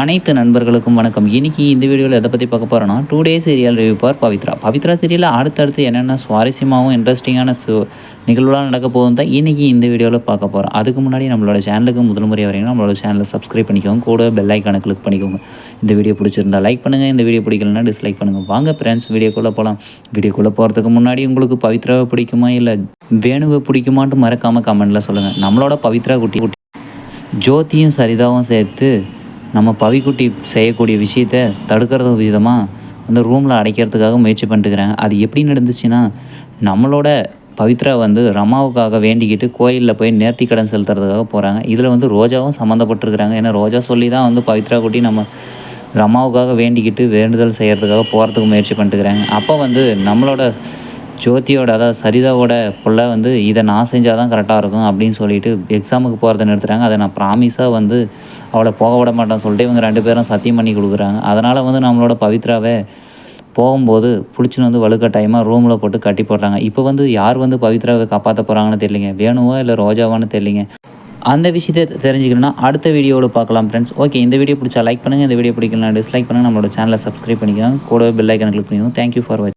அனைத்து நண்பர்களுக்கும் வணக்கம். இன்னைக்கு இந்த வீடியோவில் எதை பற்றி பார்க்க போகிறோன்னா two days serial review for Pavithra. Pavithra சீரியலில் அடுத்தடுத்து என்னென்ன சுவாரஸ்யமாகவும் இன்ட்ரெஸ்டிங்கான சு நிகழ்வுலாம் நடக்க போகுதுன்னு தான் இன்றைக்கி இந்த வீடியோவில் பார்க்க போகிறோம் அதுக்கு முன்னாடி நம்மளோட சேனலுக்கு முதல் முறை வரீங்கன்னா நம்மளோட சேனலை சப்ஸ்கிரைப் பண்ணிக்கோங்க. கூட பெல் ஐக்கானை கிளிக் பண்ணிக்கோங்க. இந்த வீடியோ பிடிச்சிருந்தா லைக் பண்ணுங்கள் இந்த வீடியோ பிடிக்கலன்னா டிஸ்லைக் பண்ணுங்கள் வாங்க ஃப்ரெண்ட்ஸ் வீடியோக்குள்ளே போகலாம் வீடியோக்குள்ளே போகிறதுக்கு முன்னாடி உங்களுக்கு பவித்ராவை பிடிக்குமா இல்லை வேணுவை பிடிக்குமான்ட்டு மறக்காமல் கமெண்ட்டில் சொல்லுங்கள் நம்மளோட பவித்ரா குட்டி குட்டி. ஜோதியும் சரிதாவும் சேர்த்து நம்ம பவிக்குட்டி செய்யக்கூடிய விஷயத்த தடுக்கிறது விதமாக வந்து ரூமில் அடைக்கிறதுக்காக முயற்சி பண்ணிட்டுக்கிறேன் அது எப்படி நடந்துச்சுன்னா நம்மளோட பவித்ரா வந்து ரமாவுக்காக வேண்டிக்கிட்டு கோயிலில் போய் நேர்த்தி கடன் செலுத்துறதுக்காக போகிறாங்க இதில் வந்து ரோஜாவும் சம்மந்தப்பட்டிருக்கிறாங்க. ஏன்னா ரோஜா சொல்லி தான் வந்து பவித்ரா குட்டி நம்ம ரமாவுக்காக வேண்டிக்கிட்டு வேண்டுதல் செய்கிறதுக்காக போகிறதுக்கு முயற்சி பண்ணிட்டுக்கிறாங்க அப்போ வந்து நம்மளோட ஜோதியோட அதாவது சரிதாவோட பிள்ளை வந்து இதை நான் செஞ்சால் தான் கரெக்டாக இருக்கும் அப்படின்னு சொல்லிட்டு எக்ஸாமுக்கு போகிறத நிறுத்துகிறாங்க அதை நான் ப்ராமிஸாக வந்து அவளை போக விட மாட்டான் சொல்லிட்டு இவங்க ரெண்டு பேரும் சத்தியம் பண்ணி கொடுக்குறாங்க. அதனால் வந்து நம்மளோட பவித்ராவை போகும்போது பிடிச்சின்னு வந்து வலுக்கட்டாயமாக ரூமில் போட்டு கட்டி போடுறாங்க. இப்போ வந்து யார் வந்து பவித்ராவை காப்பாற்ற போகிறாங்கன்னு தெரியலிங்க. வேணுவா இல்லை ரோஜாவான்னு தெரியலிங்க. அந்த விஷயத்தை தெரிஞ்சுக்கணும்னா அடுத்த வீடியோவில் பார்க்கலாம் ஃப்ரெண்ட்ஸ் ஓகே இந்த வீடியோ பிடிச்சா லைக் பண்ணுங்கள் இந்த வீடியோ பிடிக்கலாம் டிஸ்லைக் பண்ணுங்கள் நம்மளோட சேனலை சப்ஸ்கிரைப் பண்ணிக்கலாம் கூடவே பெல் ஐக்கனை கிளிக் பண்ணிக்கணும் தேங்க்யூ ஃபார் வாட்சிங்